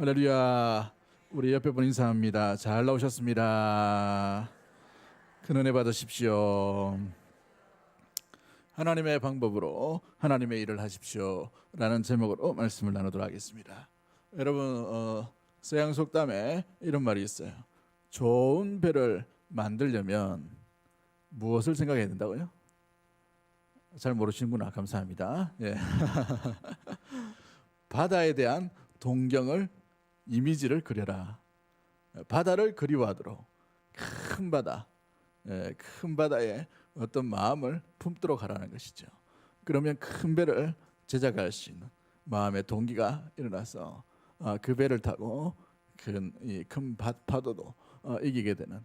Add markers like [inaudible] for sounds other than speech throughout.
할렐루야. 우리 옆에 분 인사합니다. 잘 나오셨습니다. 큰 은혜 받으십시오. 하나님의 방법으로 하나님의 일을 하십시오 라는 제목으로 말씀을 나누도록 하겠습니다. 여러분 어, 서양 속담에 이런 말이 있어요. 좋은 배를 만들려면 무엇을 생각해야 된다고요? 잘 모르시는구나. 감사합니다. 예. [laughs] 바다에 대한 동경을 이미지를 그려라. 바다를 그리워하도록 큰 바다, 예, 큰 바다에 어떤 마음을 품도록 하라는 것이죠. 그러면 큰 배를 제작할 수 있는 마음의 동기가 일어나서 어, 그 배를 타고 큰이큰 파도도 어, 이기게 되는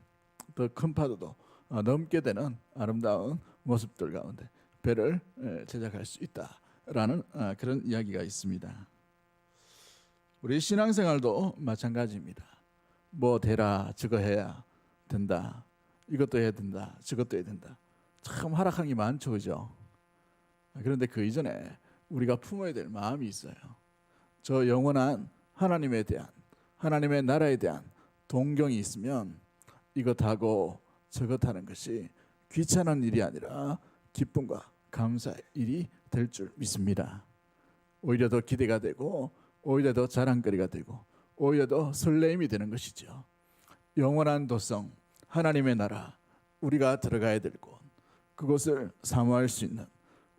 더 큰 파도도 어, 넘게 되는 아름다운 모습들 가운데 배를 예, 제작할 수 있다라는 어, 그런 이야기가 있습니다. 우리 신앙생활도 마찬가지입니다. 뭐 되라 저거 해야 된다. 이것도 해야 된다. 저것도 해야 된다. 참 하락한 게 많죠, 그죠? 그런데 그 이전에 우리가 품어야 될 마음이 있어요. 저 영원한 하나님에 대한 하나님의 나라에 대한 동경이 있으면 이것하고 저것 하는 것이 귀찮은 일이 아니라 기쁨과 감사의 일이 될 줄 믿습니다. 오히려 더 기대가 되고 오히려 더 자랑거리가 되고 오히려 더 설레임이 되는 것이죠. 영원한 도성 하나님의 나라 우리가 들어가야 될 곳 그곳을 사모할 수 있는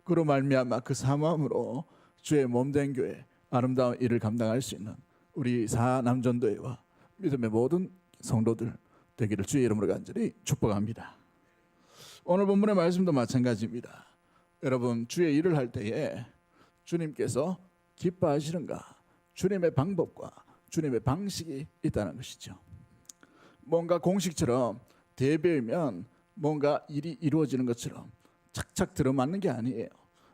그로 말미암아 그 사모함으로 주의 몸된 교회 아름다운 일을 감당할 수 있는 우리 사남전도회와 믿음의 모든 성도들 되기를 주의 이름으로 간절히 축복합니다. 오늘 본문의 말씀도 마찬가지입니다. 여러분 주의 일을 할 때에 주님께서 기뻐하시는가? 주님의 방법과 주님의 방식이 있다는 것이죠. 뭔가 공식처럼 대배이면 뭔가 일이 이루어지는 것처럼 착착 들어맞는 게 아니에요.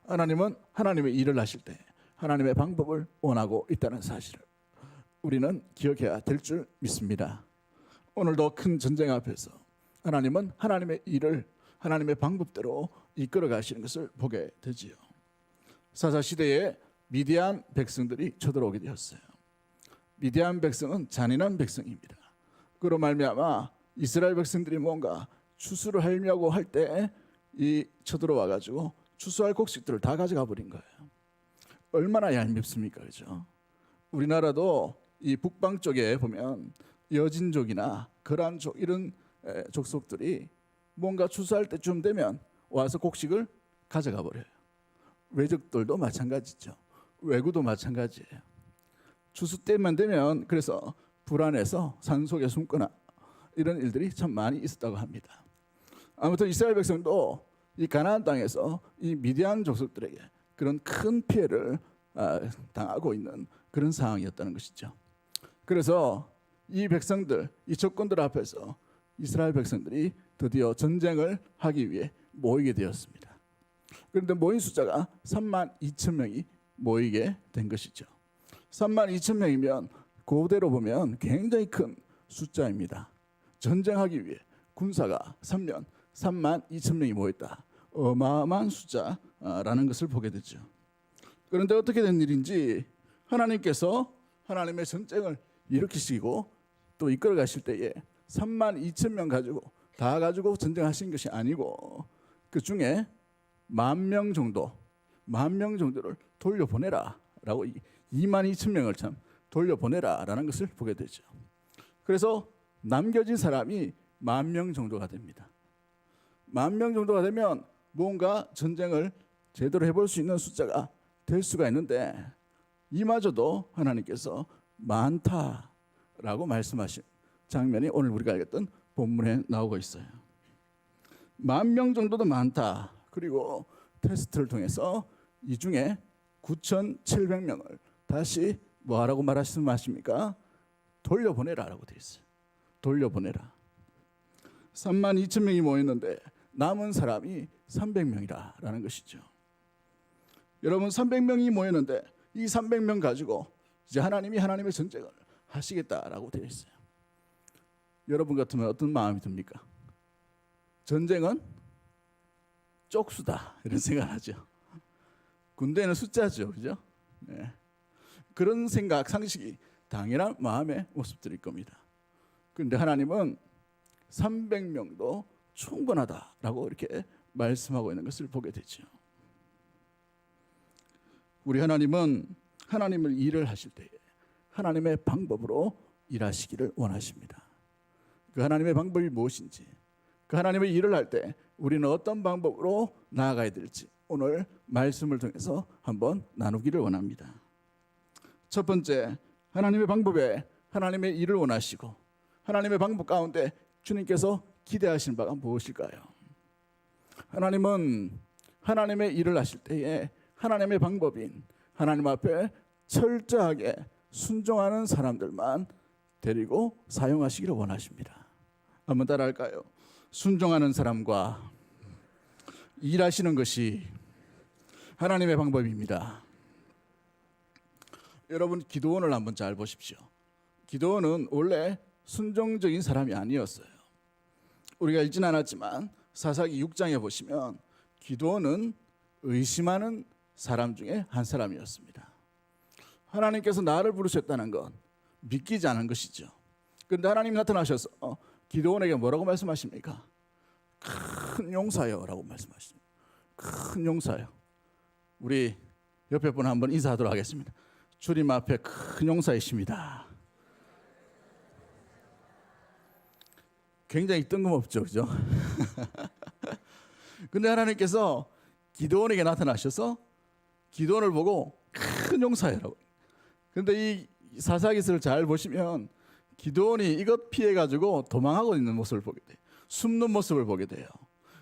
하나님은 하나님의 일을 하실 때 하나님의 방법을 원하고 있다는 사실을 우리는 기억해야 될 줄 믿습니다. 오늘도 큰 전쟁 앞에서 하나님은 하나님의 일을 하나님의 방법대로 이끌어 가시는 것을 보게 되지요. 사사 시대에 미디안 백성들이 쳐들어오게 되었어요. 미디안 백성은 잔인한 백성입니다. 그로 말미암아 이스라엘 백성들이 뭔가 추수를 하려고 할 때 이 쳐들어와 가지고 추수할 곡식들을 다 가져가 버린 거예요. 얼마나 얄밉습니까, 그죠? 우리나라도 이 북방 쪽에 보면 여진족이나 거란족 이런 에, 족속들이 뭔가 추수할 때쯤 되면 와서 곡식을 가져가 버려요. 외적들도 마찬가지죠. 외구도 마찬가지예요. 추수 때만 되면 그래서 불안해서 산 속에 숨거나 이런 일들이 참 많이 있었다고 합니다. 아무튼 이스라엘 백성도 이 가나안 땅에서 이 미디안 족속들에게 그런 큰 피해를 아, 당하고 있는 그런 상황이었다는 것이죠. 그래서 이 백성들, 이 적군들 앞에서 이스라엘 백성들이 드디어 전쟁을 하기 위해 모이게 되었습니다. 그런데 모인 숫자가 3만 2천 명이 모이게 된 것이죠. 3만 2천 명이면 그대로 보면 굉장히 큰 숫자입니다. 전쟁하기 위해 군사가 3년 3만 2천 명이 모였다. 어마어마한 숫자라는 것을 보게 되죠. 그런데 어떻게 된 일인지 하나님께서 하나님의 전쟁을 일으키시고 또 이끌어 가실 때에 3만 2천 명 가지고 다 가지고 전쟁하신 것이 아니고 그 중에 만 명 정도, 만 명 정도를 돌려보내라라고 2만 2천 명을 참 돌려보내라라는 것을 보게 되죠. 그래서 남겨진 사람이 만 명 정도가 됩니다. 만 명 정도가 되면 뭔가 전쟁을 제대로 해볼 수 있는 숫자가 될 수가 있는데 이마저도 하나님께서 많다라고 말씀하신 장면이 오늘 우리가 알겠던 본문에 나오고 있어요. 만 명 정도도 많다. 그리고 테스트를 통해서 이 중에 9,700명을 다시 뭐하라고 말씀하십니까? 돌려보내라라고 되어 있어요. 돌려보내라. 3만 2천 명이 모였는데 남은 사람이 300명이라라는 것이죠. 여러분 300명이 모였는데 이 300명 가지고 이제 하나님이 하나님의 전쟁을 하시겠다라고 되어 있어요. 여러분 같으면 어떤 마음이 듭니까? 전쟁은 쪽수다 이런 생각하죠. 군대는 숫자죠, 그죠? 네. 그런 생각 상식이 당연한 마음의 모습들일 겁니다. 그런데 하나님은 300명도 충분하다라고 이렇게 말씀하고 있는 것을 보게 되죠. 우리 하나님은 하나님을 일을 하실 때에 하나님의 방법으로 일하시기를 원하십니다. 그 하나님의 방법이 무엇인지, 그 하나님의 일을 할 때 우리는 어떤 방법으로 나아가야 될지 오늘 말씀을 통해서 한번 나누기를 원합니다. 첫 번째, 하나님의 방법에 하나님의 일을 원하시고 하나님의 방법 가운데 주님께서 기대하신 바가 무엇일까요? 하나님은 하나님의 일을 하실 때에 하나님의 방법인 하나님 앞에 철저하게 순종하는 사람들만 데리고 사용하시기를 원하십니다. 한번 따라할까요? 순종하는 사람과 일하시는 것이 하나님의 방법입니다. 여러분 기도원을 한번 잘 보십시오. 기도원은 원래 순종적인 사람이 아니었어요. 우리가 읽진 않았지만 사사기 6장에 보시면 기도원은 의심하는 사람 중에 한 사람이었습니다. 하나님께서 나를 부르셨다는 건 믿기지 않은 것이죠. 그런데 하나님 나타나셔서 어, 기도원에게 뭐라고 말씀하십니까? 큰 용사요라고 말씀하십니다. 큰 용사요. 우리 옆에 분 한번 인사하도록 하겠습니다. 주님 앞에 큰 용사이십니다. 굉장히 뜬금없죠, 그죠? [laughs] 근데 하나님께서 기도원에게 나타나셔서 기도원을 보고 큰 용사여라고. 근데 이 사사기서를 잘 보시면 기도원이 이것 피해 가지고 도망하고 있는 모습을 보게 돼요. 숨는 모습을 보게 돼요.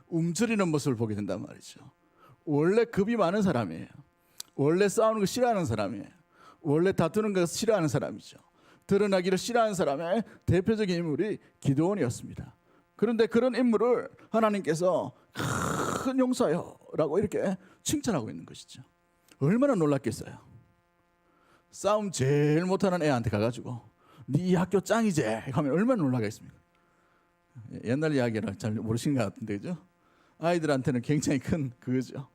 움츠리는 모습을 보게 된단 말이죠. 원래 급이 많은 사람이에요. 원래 싸우는 거 싫어하는 사람이에요. 원래 다투는 거 싫어하는 사람이죠. 드러나기를 싫어하는 사람의 대표적인 인물이 기도원이었습니다. 그런데 그런 인물을 하나님께서 큰 용사요라고 이렇게 칭찬하고 있는 것이죠. 얼마나 놀랐겠어요. 싸움 제일 못하는 애한테 가가지고 네 학교 짱이지 하면 얼마나 놀라겠습니까? 옛날 이야기라 잘 모르시는 것 같은데 그죠? 아이들한테는 굉장히 큰 그거죠.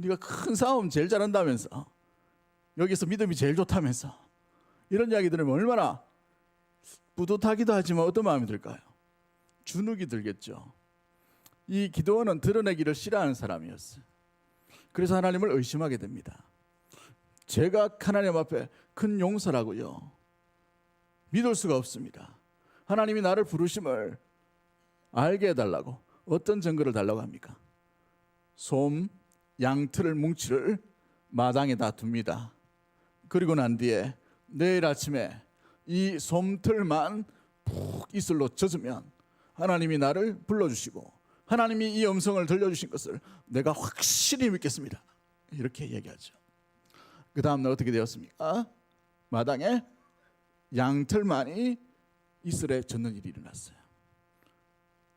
네가 큰 싸움 제일 잘한다면서 여기서 믿음이 제일 좋다면서 이런 이야기 들으면 얼마나 뿌듯하기도 하지만 어떤 마음이 들까요? 주눅이 들겠죠. 이 기도원은 드러내기를 싫어하는 사람이었어요. 그래서 하나님을 의심하게 됩니다. 제가 하나님 앞에 큰 용서라고요. 믿을 수가 없습니다. 하나님이 나를 부르심을 알게 해달라고 어떤 증거를 달라고 합니까? 솜, 양틀을 뭉치를 마당에다 둡니다. 그리고 난 뒤에 내일 아침에 이 솜틀만 푹 이슬로 젖으면 하나님이 나를 불러주시고 하나님이 이 음성을 들려주신 것을 내가 확실히 믿겠습니다. 이렇게 얘기하죠. 그 다음날 어떻게 되었습니까? 마당에 양털만이 이슬에 젖는 일이 일어났어요.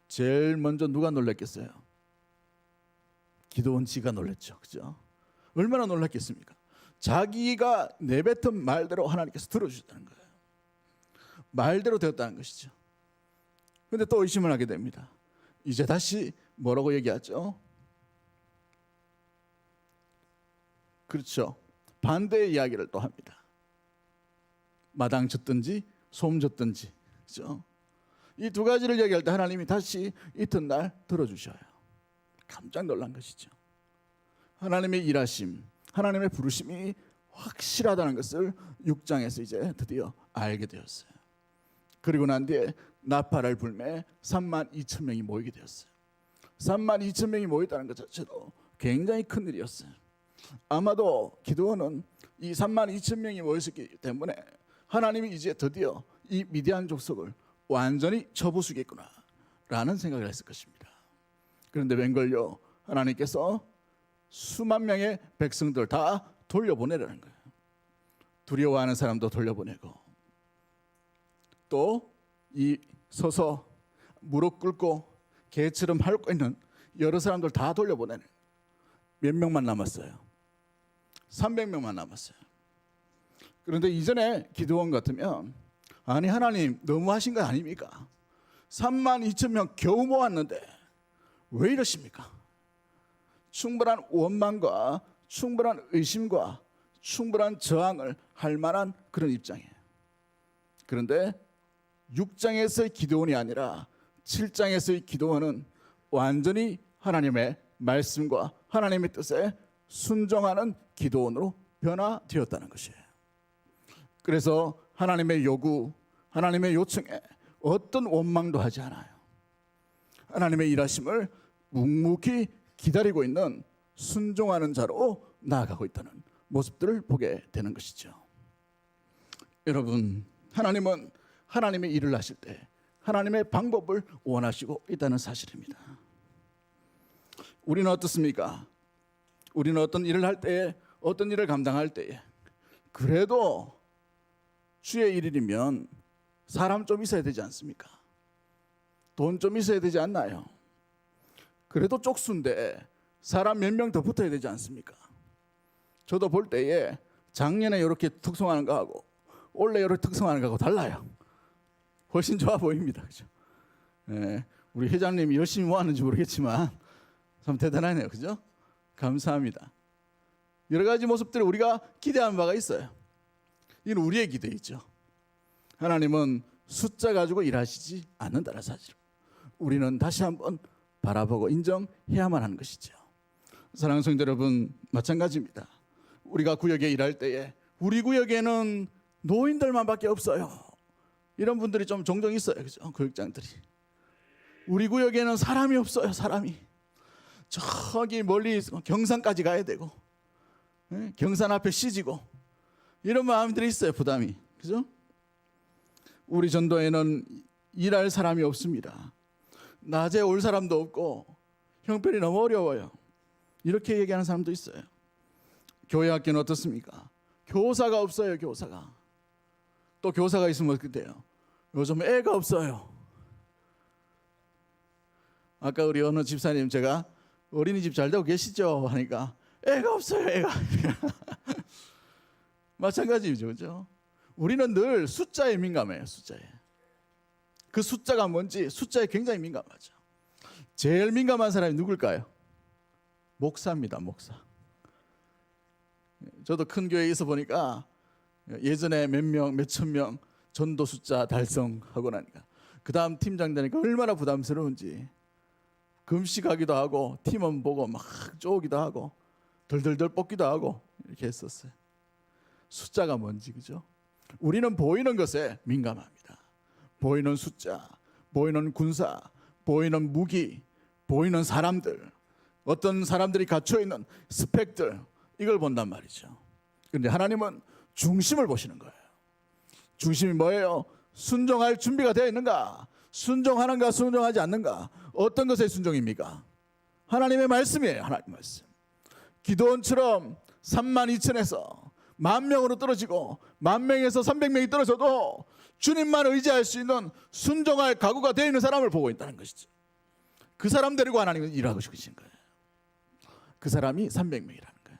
제일 먼저 누가 놀랐겠어요? 기도원 지가 놀랐죠. 그죠? 얼마나 놀랐겠습니까? 자기가 내뱉은 말대로 하나님께서 들어주셨다는 거예요. 말대로 되었다는 것이죠. 근데 또 의심을 하게 됩니다. 이제 다시 뭐라고 얘기하죠? 그렇죠. 반대의 이야기를 또 합니다. 마당 졌든지 솜 졌든지 그죠? 이 두 가지를 얘기할 때 하나님이 다시 이튿날 들어주셔요. 깜짝 놀란 것이죠. 하나님의 일하심, 하나님의 부르심이 확실하다는 것을 6장에서 이제 드디어 알게 되었어요. 그리고 난 뒤에 나팔을 불매 3만 2천 명이 모이게 되었어요. 3만 2천 명이 모였다는 것 자체도 굉장히 큰 일이었어요. 아마도 기도원은 이 3만 2천 명이 모였기 때문에 하나님이 이제 드디어 이 미디안 족속을 완전히 쳐부수겠구나라는 생각을 했을 것입니다. 그런데 웬걸요 하나님께서 수만 명의 백성들 다 돌려보내라는 거예요. 두려워하는 사람도 돌려보내고 또 이 서서 무릎 꿇고 개처럼 핥고 있는 여러 사람들 다 돌려보내는 몇 명만 남았어요. 300명만 남았어요. 그런데 이전에 기도원 같으면 아니 하나님 너무 하신 거 아닙니까? 3만 2천 명 겨우 모았는데 왜 이러십니까? 충분한 원망과 충분한 의심과 충분한 저항을 할 만한 그런 입장이에요. 그런데 6장에서의 기도원이 아니라 7장에서의 기도원은 완전히 하나님의 말씀과 하나님의 뜻에 순종하는 기도원으로 변화되었다는 것이에요. 그래서 하나님의 요구, 하나님의 요청에 어떤 원망도 하지 않아요. 하나님의 일하심을 묵묵히 기다리고 있는 순종하는 자로 나아가고 있다는 모습들을 보게 되는 것이죠. 여러분, 하나님은 하나님의 일을 하실 때 하나님의 방법을 원하시고 있다는 사실입니다. 우리는 어떻습니까? 우리는 어떤 일을 할 때에 어떤 일을 감당할 때에 그래도 주의 일이면 사람 좀 있어야 되지 않습니까? 돈 좀 있어야 되지 않나요? 그래도 쪽수인데 사람 몇 명 더 붙어야 되지 않습니까? 저도 볼 때에 작년에 이렇게 특성하는 거하고 올해 이렇게 특성하는 거하고 달라요. 훨씬 좋아 보입니다. 그죠? 예, 우리 회장님이 열심히 뭐 하는지 모르겠지만 참 대단하네요. 그죠? 감사합니다. 여러 가지 모습들을 우리가 기대하는 바가 있어요. 이건 우리의 기대이죠. 하나님은 숫자 가지고 일하시지 않는다는 사실. 우리는 다시 한번 바라보고 인정해야만 하는 것이죠. 사랑하는 성도 여러분, 마찬가지입니다. 우리가 구역에 일할 때에 우리 구역에는 노인들만밖에 없어요. 이런 분들이 좀 종종 있어요. 그죠? 구역장들이. 우리 구역에는 사람이 없어요. 사람이. 저기 멀리 경산까지 가야 되고 예? 경산 앞에 시지고 이런 마음들이 있어요. 부담이. 그죠? 우리 전도에는 일할 사람이 없습니다. 낮에 올 사람도 없고 형편이 너무 어려워요. 이렇게 얘기하는 사람도 있어요. 교회 학교는 어떻습니까? 교사가 없어요. 교사가. 또 교사가 있으면 어떻게 돼요? 요즘 애가 없어요. 아까 우리 어느 집사님 제가 어린이집 잘 되고 계시죠? 하니까 애가 없어요. 애가. [laughs] 마찬가지죠. 그죠? 우리는 늘 숫자에 민감해요. 숫자에. 그 숫자가 뭔지 숫자에 굉장히 민감하죠. 제일 민감한 사람이 누굴까요? 목사입니다. 목사. 저도 큰 교회에 있어 보니까 예전에 몇 명, 몇 천 명 전도 숫자 달성하고 나니까 그 다음 팀장 되니까 얼마나 부담스러운지 금식하기도 하고 팀원 보고 막 쪼기도 하고 덜덜덜 뽑기도 하고 이렇게 했었어요. 숫자가 뭔지 그죠? 우리는 보이는 것에 민감합니다. 보이는 숫자, 보이는 군사, 보이는 무기, 보이는 사람들, 어떤 사람들이 갖춰 있는 스펙들 이걸 본단 말이죠. 그런데 하나님은 중심을 보시는 거예요. 중심이 뭐예요? 순종할 준비가 되어 있는가? 순종하는가 순종하지 않는가? 어떤 것의 순종입니까? 하나님의 말씀이에요. 하나님 말씀. 기도원처럼 3만 2천에서 만 명으로 떨어지고 만 명에서 300명이 떨어져도 주님만 의지할 수 있는 순종할 각오가 되어 있는 사람을 보고 있다는 것이죠. 그 사람 데리고 하나님은 일하고 싶으신 거예요. 그 사람이 300명이라는 거예요.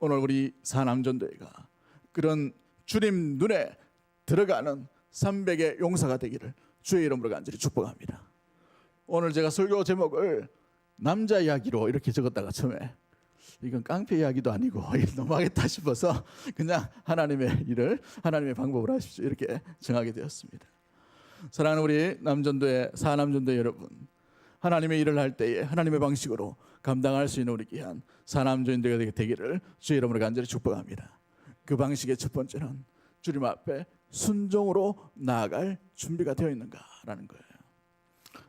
오늘 우리 사남전도회가 그런 주님 눈에 들어가는 300의 용사가 되기를 주의 이름으로 간절히 축복합니다. 오늘 제가 설교 제목을 남자 이야기로 이렇게 적었다가 처음에 이건 깡패 이야기도 아니고 [laughs] 너무하겠다 싶어서 그냥 하나님의 일을 하나님의 방법을 하십시오 이렇게 정하게 되었습니다. 사랑하는 우리 남전도의 사남전도 여러분, 하나님의 일을 할 때에 하나님의 방식으로 감당할 수 있는 우리 귀한 사남전도가 되기를 주의 이름으로 간절히 축복합니다. 그 방식의 첫 번째는 주님 앞에 순종으로 나아갈 준비가 되어 있는가라는 거예요.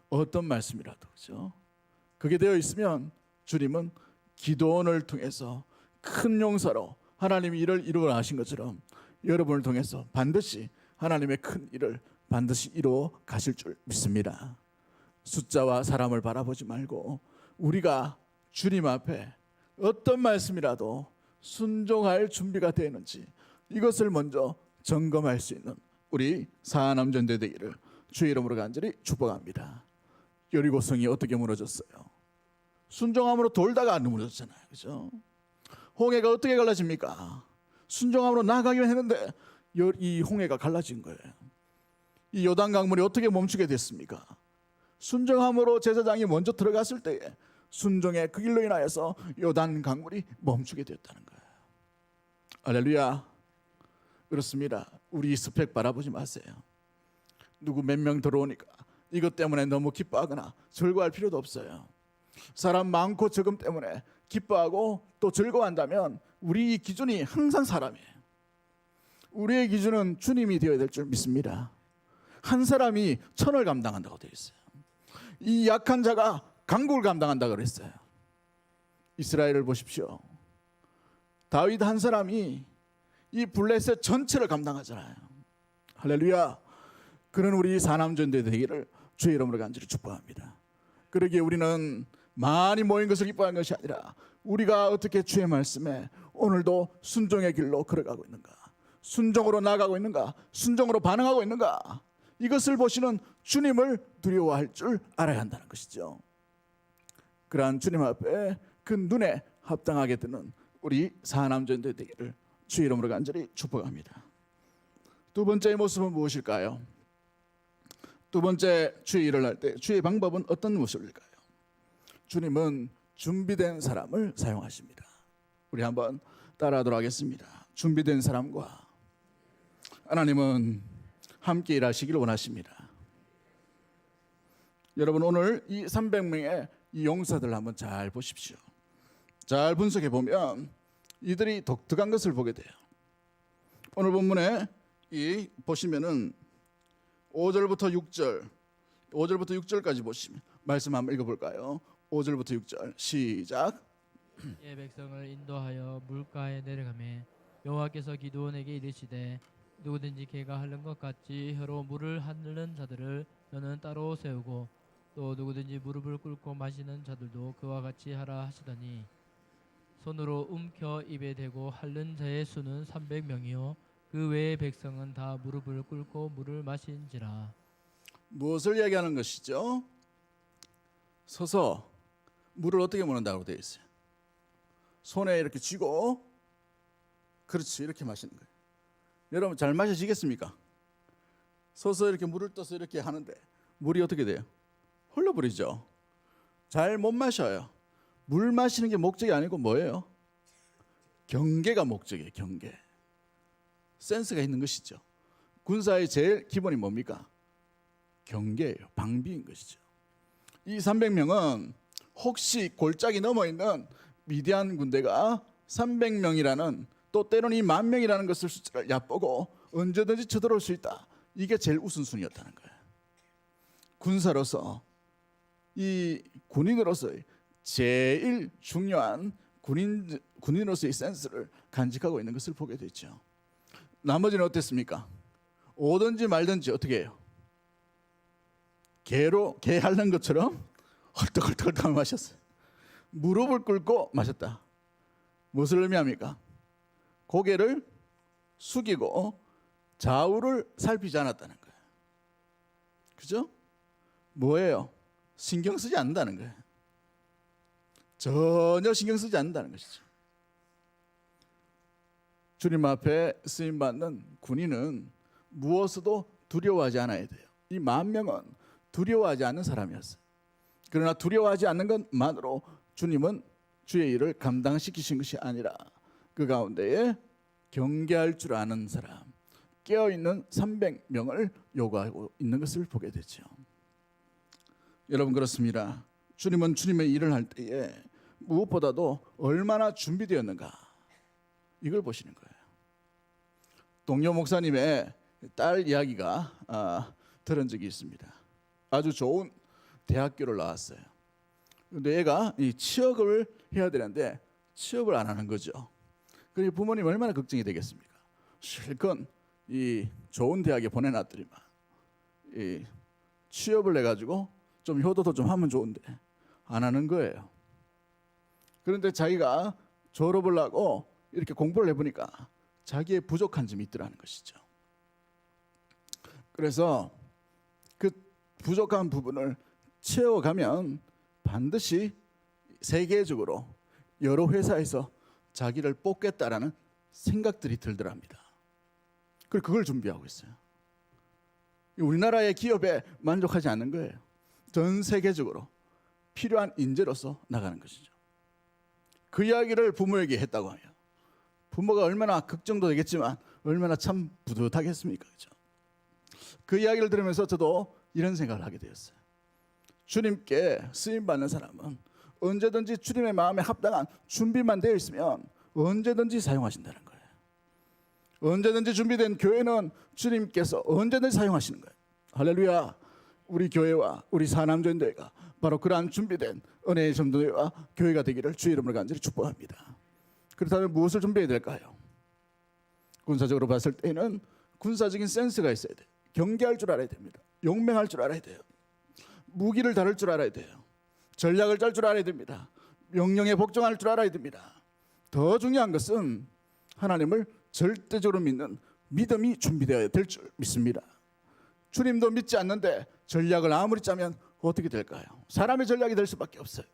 어떤 말씀이라도 그죠? 그게 되어 있으면 주님은 기도원을 통해서 큰 용사로 하나님이 일을 이루어 하신 것처럼 여러분을 통해서 반드시 하나님의 큰 일을 반드시 이루어 가실 줄 믿습니다. 숫자와 사람을 바라보지 말고 우리가 주님 앞에 어떤 말씀이라도 순종할 준비가 되는지 이것을 먼저 점검할 수 있는 우리 사남전대 되기를 주의 이름으로 간절히 축복합니다. 여리고성이 어떻게 무너졌어요? 순종함으로 돌다가 안 무너졌잖아요. 그죠? 홍해가 어떻게 갈라집니까? 순종함으로 나아가기만 했는데 여- 이 홍해가 갈라진 거예요. 이 요단 강물이 어떻게 멈추게 됐습니까? 순종함으로 제사장이 먼저 들어갔을 때에 순종의 그 길로 인하여서 요단 강물이 멈추게 되었다는 거예요. 알렐루야. 그렇습니다. 우리 스펙 바라보지 마세요. 누구 몇 명 들어오니까 이것 때문에 너무 기뻐하거나 즐거워할 필요도 없어요. 사람 많고 적음 때문에 기뻐하고 또 즐거워한다면 우리 기준이 항상 사람이에요. 우리의 기준은 주님이 되어야 될 줄 믿습니다. 한 사람이 천을 감당한다고 되어 있어요. 이 약한 자가 강국을 감당한다고 그랬어요. 이스라엘을 보십시오. 다윗 한 사람이 이 블레셋 전체를 감당하잖아요. 할렐루야. 그런 우리 사남전대 되기를 주의 이름으로 간절히 축복합니다. 그러기에 우리는 많이 모인 것을 기뻐하는 것이 아니라 우리가 어떻게 주의 말씀에 오늘도 순종의 길로 걸어가고 있는가? 순종으로 나가고 있는가? 순종으로 반응하고 있는가? 이것을 보시는 주님을 두려워할 줄 알아야 한다는 것이죠. 그러한 주님 앞에 그 눈에 합당하게 드는 우리 사남전대 되기를 주의 이름으로 간절히 축복합니다. 두 번째의 모습은 무엇일까요? 두 번째 주의 일을 할 때 주의 방법은 어떤 모습일까요? 주님은 준비된 사람을 사용하십니다. 우리 한번 따라하도록 하겠습니다. 준비된 사람과 하나님은 함께 일하시길 원하십니다. 여러분 오늘 이 300명의 이 용사들 한번 잘 보십시오. 잘 분석해 보면 이들이 독특한 것을 보게 돼요. 오늘 본문에 이 보시면은 5절부터 6절, 5절부터 6절까지 보시면 말씀 한번 읽어볼까요? 5절부터 6절 시작. 의 백성을 인도하여 물가에 내려가매 여호와께서 기드온에게 이르시되 누구든지 개가 흐른 것 같이 혀로 물을 흐르는 자들을 너는 따로 세우고 또 누구든지 무릎을 꿇고 마시는 자들도 그와 같이 하라 하시더니 손으로 움켜 입에 대고 핥는 자의 수는 300명이요 그 외의 백성은 다 무릎을 꿇고 물을 마신지라 무엇을 이야기하는 것이죠? 서서 물을 어떻게 먹는다고 되어 있어요. 손에 이렇게 쥐고 그렇지 이렇게 마시는 거예요. 여러분 잘 마셔지겠습니까? 서서 이렇게 물을 떠서 이렇게 하는데 물이 어떻게 돼요? 흘러버리죠. 잘 못 마셔요. 물 마시는 게 목적이 아니고 뭐예요? 경계가 목적이에요. 경계. 센스가 있는 것이죠. 군사의 제일 기본이 뭡니까? 경계예요. 방비인 것이죠. 이 300명은 혹시 골짜기 넘어 있는 미디안 군대가 300명이라는 또 때로는 이 만 명이라는 것을 숫자를 얕보고 언제든지 쳐들어올 수 있다. 이게 제일 우선순위였다는 거예요. 군사로서 이 군인으로서의 제일 중요한 군인 군인으로서의 센스를 간직하고 있는 것을 보게 되죠. 나머지는 어땠습니까? 오든지 말든지 어떻게 해요? 개로 개 핥는 것처럼 헐떡헐떡 마셨어요. 무릎을 꿇고 마셨다. 무엇을 의미합니까? 고개를 숙이고 좌우를 살피지 않았다는 거예요. 그죠? 뭐예요? 신경 쓰지 않는다는 거예요. 전혀 신경 쓰지 않는다는 것이죠. 주님 앞에 쓰임 받는 군인은 무엇에도 두려워하지 않아야 돼요. 이 만 명은 두려워하지 않는 사람이었어요. 그러나 두려워하지 않는 것만으로 주님은 주의 일을 감당시키신 것이 아니라 그 가운데에 경계할 줄 아는 사람, 깨어 있는 300명을 요구하고 있는 것을 보게 되죠. 여러분 그렇습니다. 주님은 주님의 일을 할 때에 무엇보다도 얼마나 준비되었는가 이걸 보시는 거예요. 동료 목사님의 딸 이야기가 아, 들은 적이 있습니다. 아주 좋은 대학교를 나왔어요. 근데 얘가 이 취업을 해야 되는데 취업을 안 하는 거죠. 그러니 부모님 얼마나 걱정이 되겠습니까? 실컷 이 좋은 대학에 보내놨더니만 이 취업을 해가지고 좀 효도도 좀 하면 좋은데 안 하는 거예요. 그런데 자기가 졸업을 하고 이렇게 공부를 해보니까 자기의 부족한 점이 있더라는 것이죠. 그래서 그 부족한 부분을 채워가면 반드시 세계적으로 여러 회사에서 자기를 뽑겠다라는 생각들이 들더랍니다. 그리고 그걸 준비하고 있어요. 우리나라의 기업에 만족하지 않는 거예요. 전 세계적으로 필요한 인재로서 나가는 것이죠. 그 이야기를 부모에게 했다고 해요. 부모가 얼마나 걱정도 되겠지만 얼마나 참 뿌듯하겠습니까? 그죠? 그 이야기를 들으면서 저도 이런 생각을 하게 되었어요. 주님께 쓰임 받는 사람은 언제든지 주님의 마음에 합당한 준비만 되어 있으면 언제든지 사용하신다는 거예요. 언제든지 준비된 교회는 주님께서 언제든지 사용하시는 거예요. 할렐루야. 우리 교회와 우리 사남전도회가 바로 그러한 준비된 은혜의 전도회와 교회가 되기를 주의 이름으로 간절히 축복합니다. 그렇다면 무엇을 준비해야 될까요? 군사적으로 봤을 때는 군사적인 센스가 있어야 돼요. 경계할 줄 알아야 됩니다. 용맹할 줄 알아야 돼요. 무기를 다룰 줄 알아야 돼요. 전략을 짤 줄 알아야 됩니다. 명령에 복종할 줄 알아야 됩니다. 더 중요한 것은 하나님을 절대적으로 믿는 믿음이 준비되어야 될 줄 믿습니다. 주님도 믿지 않는데 전략을 아무리 짜면 어떻게 될까요? 사람의 전략이 될 수밖에 없어요.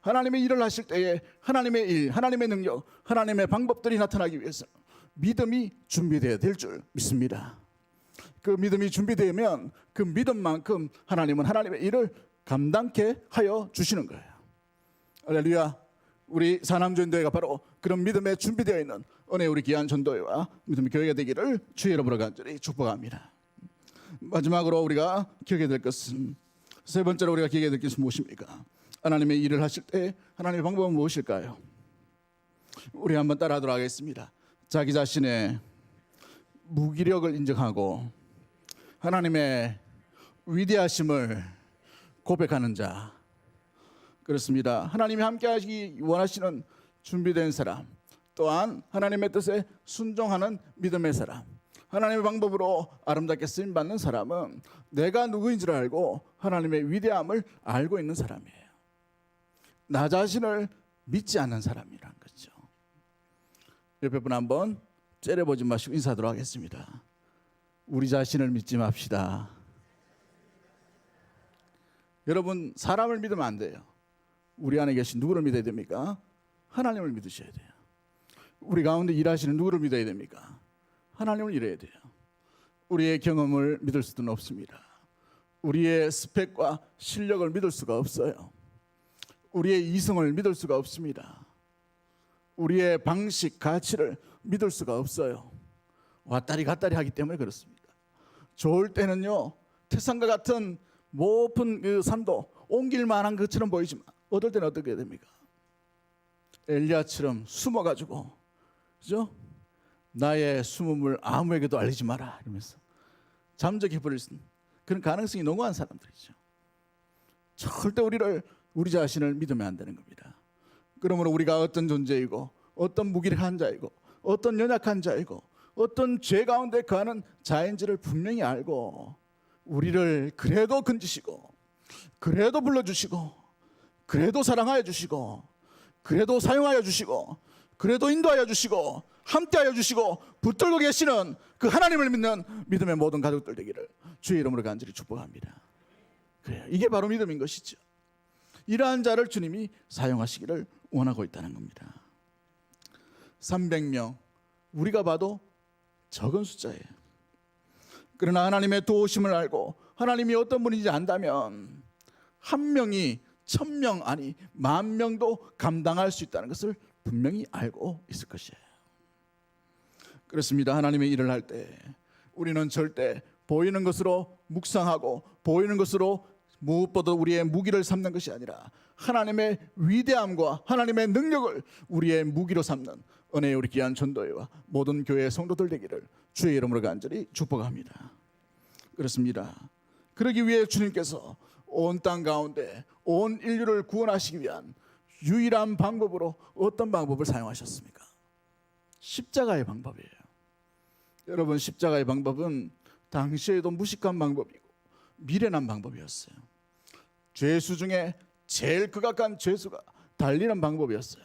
하나님의 일을 하실 때에 하나님의 일, 하나님의 능력, 하나님의 방법들이 나타나기 위해서 믿음이 준비되어야 될 줄 믿습니다. 그 믿음이 준비되면 그 믿음만큼 하나님은 하나님의 일을 감당케 하여 주시는 거예요. 할렐루야. 우리 사남전도회가 바로 그런 믿음에 준비되어 있는 은혜 우리 귀한 전도회와 믿음의 교회가 되기를 주의 이름으로 간절히 축복합니다. 마지막으로 우리가 기억해야 될 것은 세 번째로 우리가 기억해야 될 것은 무엇입니까? 하나님의 일을 하실 때 하나님의 방법은 무엇일까요? 우리 한번 따라하도록 하겠습니다. 자기 자신의 무기력을 인정하고 하나님의 위대하심을 고백하는 자 그렇습니다. 하나님이 함께 하시기 원하시는 준비된 사람 또한 하나님의 뜻에 순종하는 믿음의 사람 하나님의 방법으로 아름답게 쓰임 받는 사람은 내가 누구인 줄 알고 하나님의 위대함을 알고 있는 사람이에요. 나 자신을 믿지 않는 사람이란 거죠. 옆에 분 한번 째려보지 마시고 인사하도록 하겠습니다. 우리 자신을 믿지 맙시다. 여러분 사람을 믿으면 안 돼요. 우리 안에 계신 누구를 믿어야 됩니까? 하나님을 믿으셔야 돼요. 우리 가운데 일하시는 누구를 믿어야 됩니까? 하나님을 믿어야 돼요. 우리의 경험을 믿을 수는 없습니다. 우리의 스펙과 실력을 믿을 수가 없어요. 우리의 이성을 믿을 수가 없습니다. 우리의 방식, 가치를 믿을 수가 없어요. 왔다리 갔다리 하기 때문에 그렇습니다. 좋을 때는요, 태산과 같은 높은 그 산도 옮길 만한 것처럼 보이지만 어떨 때는 어떻게 됩니까? 엘리야처럼 숨어 가지고, 그죠? 나의 숨음을 아무에게도 알리지 마라 이러면서 잠적해 버릴 수 그런 가능성이 농후한 사람들이죠. 절대 우리를 우리 자신을 믿으면 안 되는 겁니다. 그러므로 우리가 어떤 존재이고 어떤 무기력한 자이고 어떤 연약한 자이고 어떤 죄 가운데 거하는 자인지를 분명히 알고 우리를 그래도 건지시고 그래도 불러주시고 그래도 사랑하여 주시고 그래도 사용하여 주시고 그래도 인도하여 주시고 함께하여 주시고 붙들고 계시는 그 하나님을 믿는 믿음의 모든 가족들 되기를 주의 이름으로 간절히 축복합니다. 그래요. 이게 바로 믿음인 것이죠. 이러한 자를 주님이 사용하시기를 원하고 있다는 겁니다. 300명 우리가 봐도 적은 숫자예요. 그러나 하나님의 도우심을 알고 하나님이 어떤 분인지 안다면 한 명이 천 명 아니 만 명도 감당할 수 있다는 것을 분명히 알고 있을 것이에요. 그렇습니다. 하나님의 일을 할 때 우리는 절대 보이는 것으로 묵상하고 보이는 것으로 무엇보다 우리의 무기를 삼는 것이 아니라 하나님의 위대함과 하나님의 능력을 우리의 무기로 삼는 은혜의 우리 귀한 전도회와 모든 교회의 성도들 되기를 주의 이름으로 간절히 축복합니다. 그렇습니다. 그러기 위해 주님께서 온 땅 가운데 온 인류를 구원하시기 위한 유일한 방법으로 어떤 방법을 사용하셨습니까? 십자가의 방법이에요. 여러분 십자가의 방법은 당시에도 무식한 방법이고 미련한 방법이었어요. 죄수 중에 제일 극악한 죄수가 달리는 방법이었어요.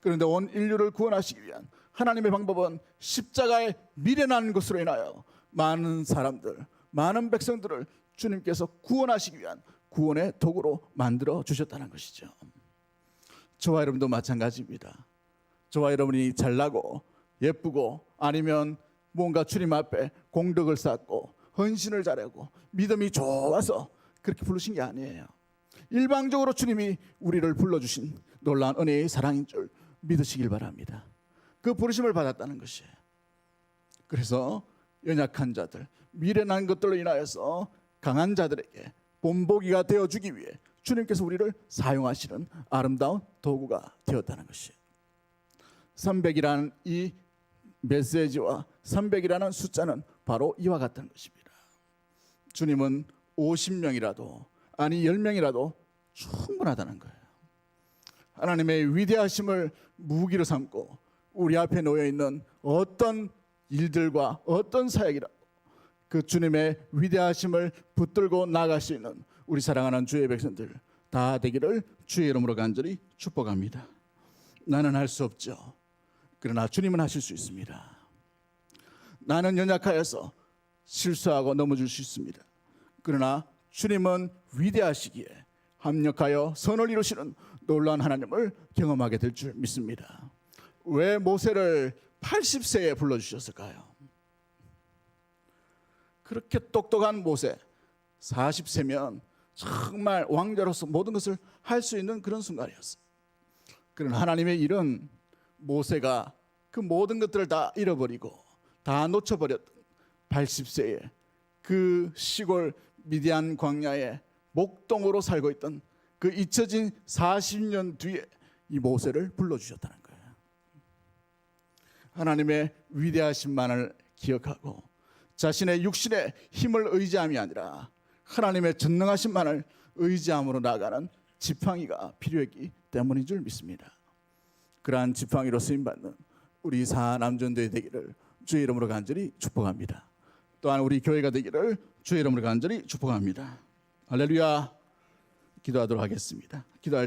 그런데 온 인류를 구원하시기 위한 하나님의 방법은 십자가의 미련한 것으로 인하여 많은 사람들, 많은 백성들을 주님께서 구원하시기 위한 구원의 도구로 만들어 주셨다는 것이죠. 저와 여러분도 마찬가지입니다. 저와 여러분이 잘나고 예쁘고 아니면 뭔가 주님 앞에 공덕을 쌓고 헌신을 잘하고 믿음이 좋아서 그렇게 부르신 게 아니에요. 일방적으로 주님이 우리를 불러주신 놀라운 은혜의 사랑인 줄 믿으시길 바랍니다. 그 부르심을 받았다는 것이에요. 그래서 연약한 자들, 미련한 것들로 인하여서 강한 자들에게 본보기가 되어 주기 위해 주님께서 우리를 사용하시는 아름다운 도구가 되었다는 것이에요. 300이라는 이 메시지와 300이라는 숫자는 바로 이와 같은 것입니다. 주님은 50명이라도 아니 10명이라도 충분하다는 거예요. 하나님의 위대하심을 무기로 삼고 우리 앞에 놓여 있는 어떤 일들과 어떤 사역이라 그 주님의 위대하심을 붙들고 나갈 수 있는 우리 사랑하는 주의 백성들 다 되기를 주의 이름으로 간절히 축복합니다. 나는 할 수 없죠. 그러나 주님은 하실 수 있습니다. 나는 연약하여서 실수하고 넘어질 수 있습니다. 그러나 주님은 위대하시기에 합력하여 선을 이루시는 놀라운 하나님을 경험하게 될 줄 믿습니다. 왜 모세를 80세에 불러주셨을까요? 그렇게 똑똑한 모세 40세면 정말 왕자로서 모든 것을 할 수 있는 그런 순간이었어요. 그런 하나님의 일은 모세가 그 모든 것들을 다 잃어버리고 다 놓쳐버렸던 80세에 그 시골 미디안 광야에 목동으로 살고 있던 그 잊혀진 40년 뒤에 이 모세를 불러주셨다는 거예요. 하나님의 위대하심만을 기억하고 자신의 육신의 힘을 의지함이 아니라 하나님의 전능하심만을 의지함으로 나가는 지팡이가 필요했기 때문인 줄 믿습니다. 그러한 지팡이로 쓰임 받는 우리 사 남전도회 되기를 주의 이름으로 간절히 축복합니다. 또한 우리 교회가 되기를 주의 이름으로 간절히 축복합니다. 할렐루야. 기도하도록 하겠습니다. 기도할